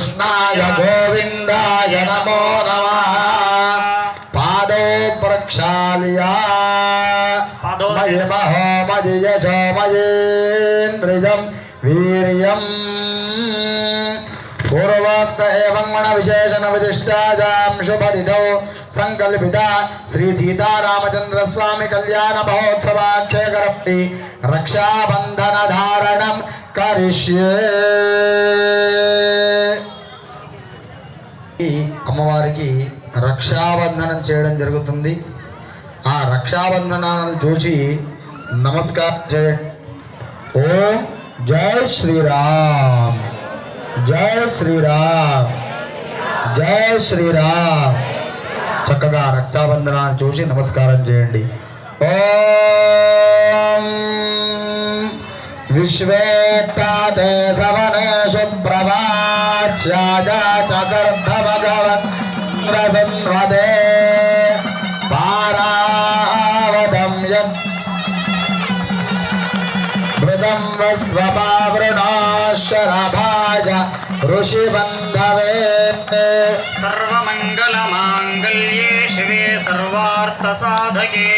कृष्णाय गोविन्दाय नमो नमः। पादौ प्रक्षाल्य। मयि महो मयि यशो मयेन्द्रियं वीर्यम्। पूर्वोक्त एवं गण विशेषण विदिष्टायां शुभदितौ संकल्पिता श्री सीतारामचंद्र स्वामी कल्याण महोत्सवाख्य करप्ति रक्षाबंधन धारणं करिष्ये। రక్షాబంధనం చేయడం జరుగుతుంది. ఆ రక్షాబంధనాలను చూసి నమస్కారం చేయండి ఓం జై శ్రీరామ్. జై శ్రీరామ్. జై శ్రీరామ్. చక్కగా రక్షాబంధనాన్ని చూసి నమస్కారం చేయండి. ఓం విశ్వేత్తాదే సవనేషు ప్రభాచ్యాయ చతుర్థ భగవన్ मृदं स्वपावृणाशरभाज ऋषिबन्धवे सर्वमङ्गलमाङ्गल्ये शिवे सर्वार्थसाधके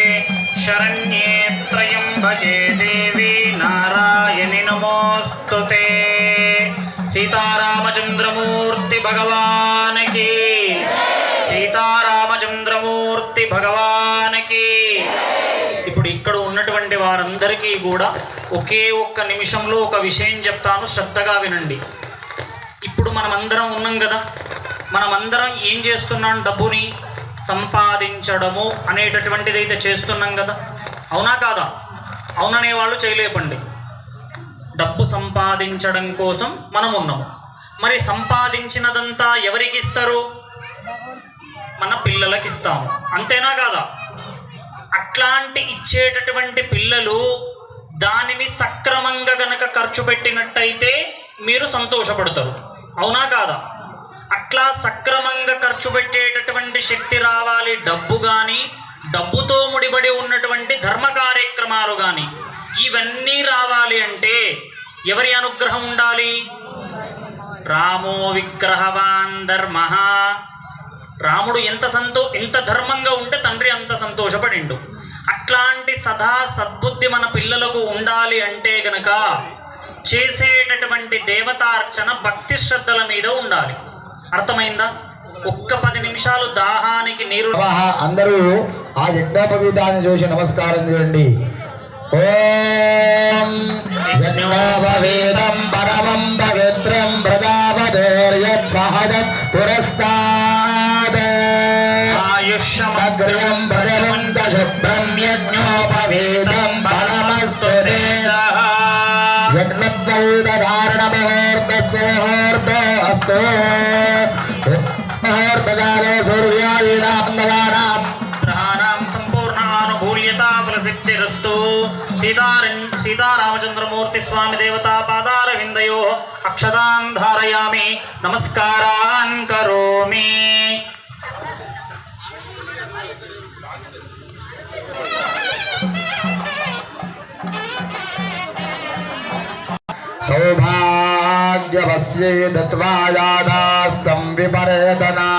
शरण्ये त्रयम्बके देवी नारायणि नमोऽस्तु ते सीतारामचन्द्रमूर्ति भगवान् की सीतारामचन्द्रमूर्ति भगवान् అందరికీ కూడా ఒకే ఒక్క నిమిషంలో ఒక విషయం చెప్తాను శ్రద్ధగా వినండి. ఇప్పుడు మనమందరం ఉన్నాం కదా మనమందరం ఏం చేస్తున్నాం? డబ్బుని సంపాదించడము అనేటటువంటిది అయితే చేస్తున్నాం కదా. అవునా కాదా? అవుననే వాళ్ళు చేయలేపండి. డబ్బు సంపాదించడం కోసం మనం ఉన్నాము. మరి సంపాదించినదంతా ఎవరికి ఇస్తారు? మన పిల్లలకి ఇస్తాము. అంతేనా కాదా? అట్లాంటి ఇచ్చేటటువంటి పిల్లలు దానిని సక్రమంగా గనక ఖర్చు పెట్టినట్టయితే మీరు సంతోషపడతారు. అవునా కాదా? అట్లా సక్రమంగా ఖర్చు పెట్టేటటువంటి శక్తి రావాలి. డబ్బు కానీ డబ్బుతో ముడిపడి ఉన్నటువంటి ధర్మ కార్యక్రమాలు కానీ ఇవన్నీ రావాలి అంటే ఎవరి అనుగ్రహం ఉండాలి? రామో విగ్రహవాన్ ధర్మ. రాముడు ఎంత సంతో ఎంత ధర్మంగా ఉంటే తండ్రి అంత సంతోషపడిండు. అట్లాంటి సదా సద్బుద్ధి మన పిల్లలకు ఉండాలి అంటే గనక చేసేటటువంటి దేవతార్చన భక్తి శ్రద్ధల మీద ఉండాలి. అర్థమైందా? ఒక్క పది నిమిషాలు దాహానికి నీరు అందరూ ఆ యజ్ఞోపవీతాన్ని చూసి నమస్కారం చేయండి. ఓం యజ్ఞోపవీతం పరమం పవిత్రం ప్రజాపదోర్యత్ సహజ పురస్కారం అగ్ర్యం ప్రజవంత శుభ్రం యజ్ఞోపవీతం పరమస్తు యజ్ఞోపవీతధారణముహూర్తస్సుముహూర్త అస్తు ముహూర్తకాలే సూర్యాదీనాం గ్రహాణం సంపూర్ణ ఆనుకూల్యత ఫలసిద్ధిరస్తు సీతారం సీతారామచంద్రమూర్తి స్వామి దేవతా పాదార విందయో అక్షతాన్ ధారయామి నమస్కారాన్ కరోమి సౌభాగ్యవస్యే దత్వాయాదాస్తం విపరేదనా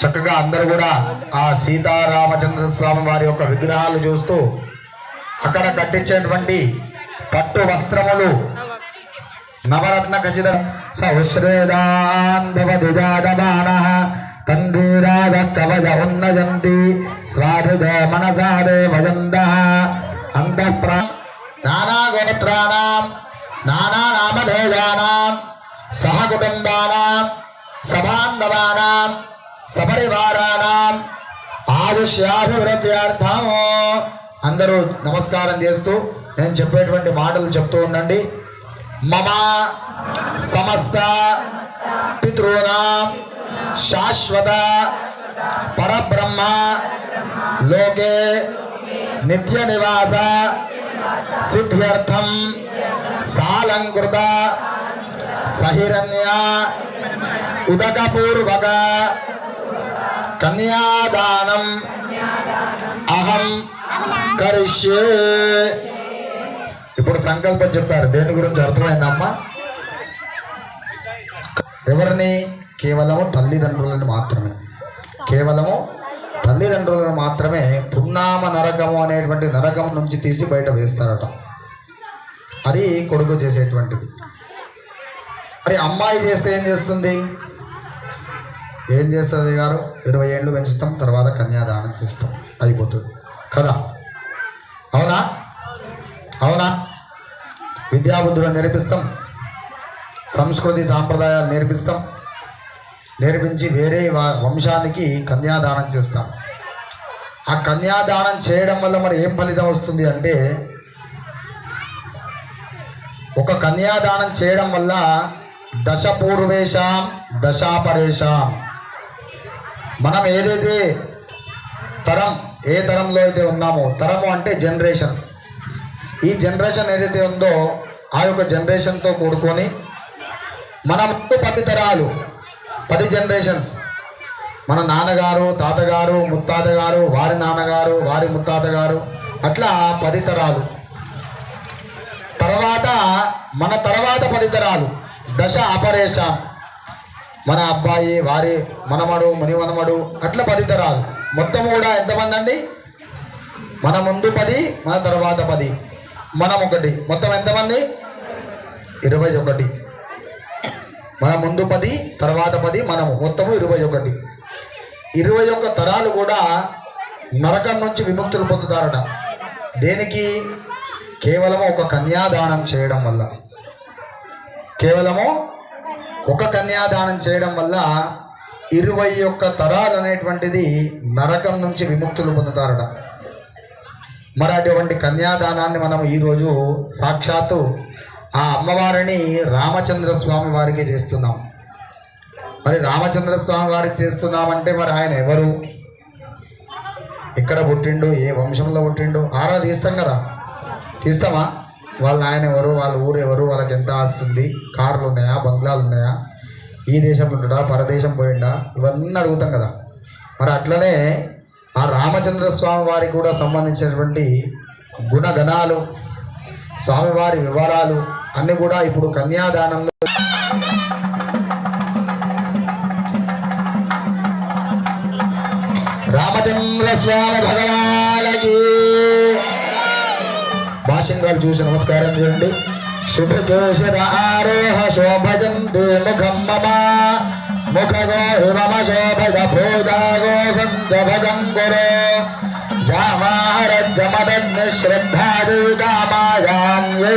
చక్కగా అందరూ కూడా ఆ సీతారామచంద్ర స్వామి వారి యొక్క విగ్రహాలు చూస్తూ అక్కడ కట్టించేటువంటి పట్టు వస్త్రములు నవరత్న ఖచ్చిత సహస్రేదాన్భవదుజాదమాన తండ్రిరాగ కవజ ఉన్నయంతి స్వాధుజ మనసాదే భజంద నానా నానాగోత్రాణం నానానామధేయానాం సహకుటుంబానాం సబాంధవానాం సపరివారానాం ఆయుష్యాభివృద్ధ్యార్థం అందరూ నమస్కారం చేస్తూ నేను చెప్పేటువంటి మాటలు చెప్తూ ఉండండి. మమ సమస్త పితॄణాం శాశ్వత పరబ్రహ్మ లోకే నిత్య నివాస సిద్ధ్యర్థం సాలంకృత సహిరణ్య ఉదకపూర్వక కన్యాదానం అహం కరిష్యే. ఇప్పుడు సంకల్పం చెప్పారు దేని గురించి అర్థమైందమ్మా? ఎవరిని? కేవలము తల్లిదండ్రులను మాత్రమే. కేవలము తల్లిదండ్రులను మాత్రమే పున్నామ నరకము అనేటువంటి నరకం నుంచి తీసి బయట వేస్తారట. అది కొడుకు చేసేటువంటిది. మరి అమ్మాయి చేస్తే ఏం చేస్తుంది? ఏం చేస్తుంది గారు? ఇరవై ఏళ్ళు పెంచుతాం తర్వాత కన్యాదానం చేస్తాం. అయిపోతుంది. కదా? అవునా? అవునా? విద్యాబుద్ధులు నేర్పిస్తాం. సంస్కృతి సాంప్రదాయాలు నేర్పిస్తాం. నేర్పించి వేరే వంశానికి కన్యాదానం చేస్తాం. ఆ కన్యాదానం చేయడం వల్ల మరి ఏం ఫలితం వస్తుంది అంటే ఒక కన్యాదానం చేయడం వల్ల దశ పూర్వేషాం దశాపరేషాం. మనం ఏదైతే తరం ఏ తరంలో అయితే ఉన్నామో తరము అంటే జనరేషన్. ఈ జనరేషన్ ఏదైతే ఉందో ఆ యొక్క జనరేషన్తో కూడుకొని మన పది తరాలు పది జనరేషన్స్ మన నాన్నగారు తాతగారు ముత్తాతగారు వారి నాన్నగారు వారి ముత్తాతగారు అట్లా పది తరాలు. తర్వాత మన తర్వాత పది తరాలు. దశ అపరేషాం. మన అబ్బాయి వారి మనమడు మునిమనమడు అట్లా పది తరాలు. మొత్తం కూడా ఎంతమంది అండి? మన ముందు పది మన తర్వాత పది. మనం ఒకటి. మొత్తం ఎంతమంది? ఇరవై ఒకటి. మన ముందు పది తర్వాత పది మనము మొత్తము ఇరవై ఒకటి. ఇరవై ఒక్క తరాలు కూడా నరకం నుంచి విముక్తులు పొందుతారట. దేనికి? కేవలము ఒక కన్యాదానం చేయడం వల్ల. కేవలము ఒక కన్యాదానం చేయడం వల్ల ఇరవై ఒక్క తరాలు అనేటువంటిది నరకం నుంచి విముక్తులు పొందుతారట. మరి అటువంటి కన్యాదానాన్ని మనం ఈరోజు సాక్షాత్తు ఆ అమ్మవారిని రామచంద్ర స్వామి వారికి చేస్తున్నాం. మరి రామచంద్ర స్వామి వారికి చేస్తున్నామంటే మరి ఆయన ఎవరు? ఎక్కడ పుట్టిండు? ఏ వంశంలో పుట్టిండు? ఆరా తీస్తాం కదా. తీస్తామా? వాళ్ళ ఆయన ఎవరు? వాళ్ళ ఊరు ఎవరు? వాళ్ళకి ఎంత ఆస్తుంది కార్లు ఉన్నాయా? బంగ్లాలు ఉన్నాయా? ఈ దేశం ఉండడా? పరదేశం పోయిండా? ఇవన్నీ అడుగుతాం కదా. మరి అట్లనే ఆ రామచంద్ర స్వామి వారికి కూడా సంబంధించినటువంటి గుణగణాలు స్వామివారి వివరాలు అన్ని కూడా ఇప్పుడు కన్యాదానంలో స్వామి భగవానకి భాషింగాలు చూసి నమస్కారం చేయండి. శుభకేశర ఆరోహ శోభజం ముఖం మమ ముఖగో హిమమ శోభజ భోజాగో సంజభగం గురు యామారజ్జమదగ్ని శ్రద్ధాది కామాయాన్యై